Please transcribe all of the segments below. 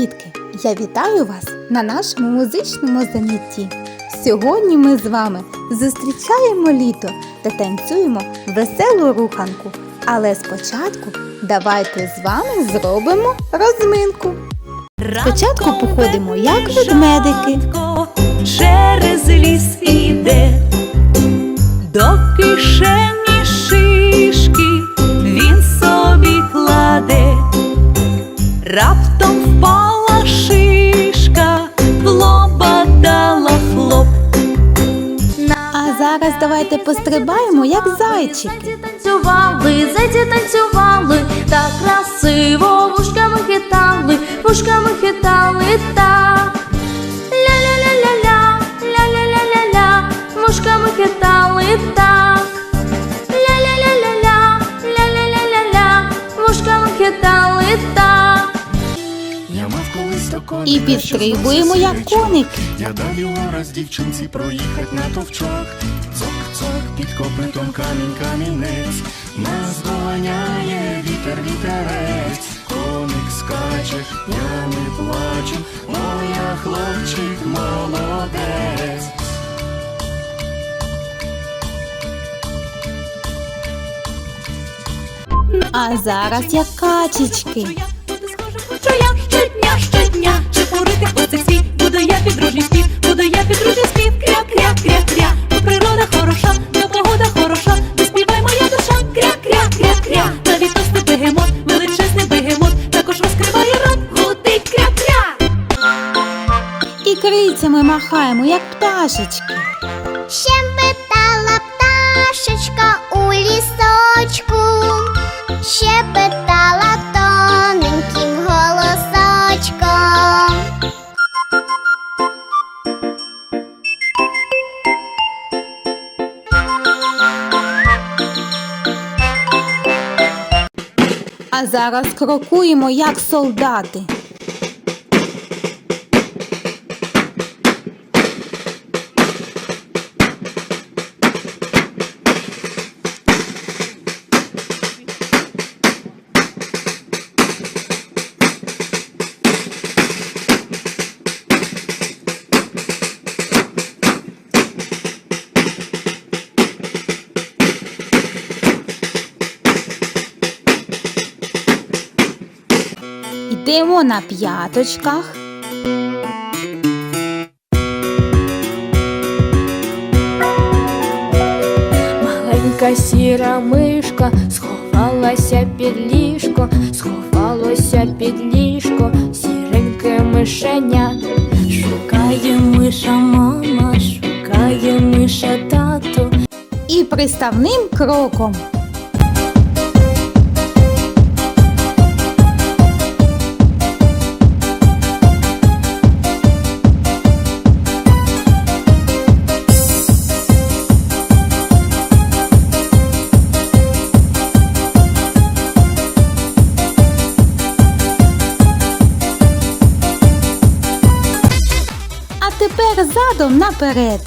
дітки! Я вітаю вас на нашому музичному занятті. Сьогодні ми з вами зустрічаємо літо та танцюємо веселу руханку. Але спочатку давайте з вами зробимо розминку. Спочатку походимо, як ведмедики. Давайте пострибаємо, як зайчики. Зайці танцювали, зайці танцювали, так красиво вушками хитали, вушками хитали так. Ля-ля-ля-ля-ля, ля-ля-ля-ля-ля, вушками хитали так. Ля-ля-ля-ля-ля, ля-ля-ля-ля-ля, вушками хитали так. І підстрибуємо, як коники. Я дав його раз дівчинці проїхать на товчок. Під копитом камінь камінець. Нас доганяє вітер вітерець. Коник скаче, я не плачу, моя хлопчик молодець. А зараз як качечки. І крильцями махаємо, як пташечки. Щебетала пташечка у лісочку, щебетала тоненьким голосочком. А зараз крокуємо, як солдати. Йдемо на п'яточках. Маленька сіра мишка сховалася під ліжко, сховалося під ліжко, сіреньке мишеня. Шукає миша мама, шукає миша тато. І приставним кроком. Тепер задом наперед.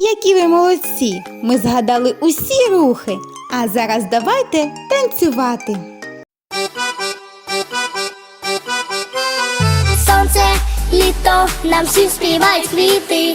Які ви молодці! Ми згадали усі рухи. А зараз давайте танцювати. Сонце, літо, нам всім співають квіти.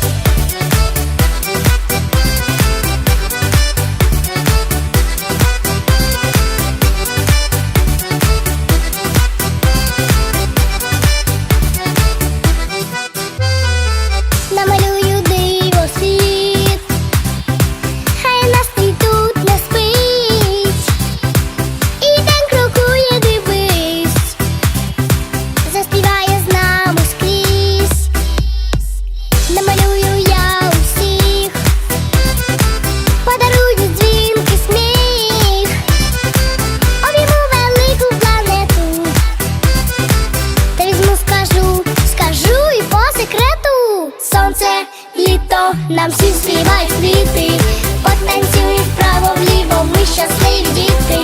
літо, нам всі співають квіти, потанцюють вправо вліво, ми щасливі діти.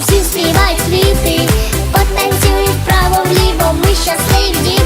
всі співають квіти, потанцюють вправо-вліво, ми щасливі.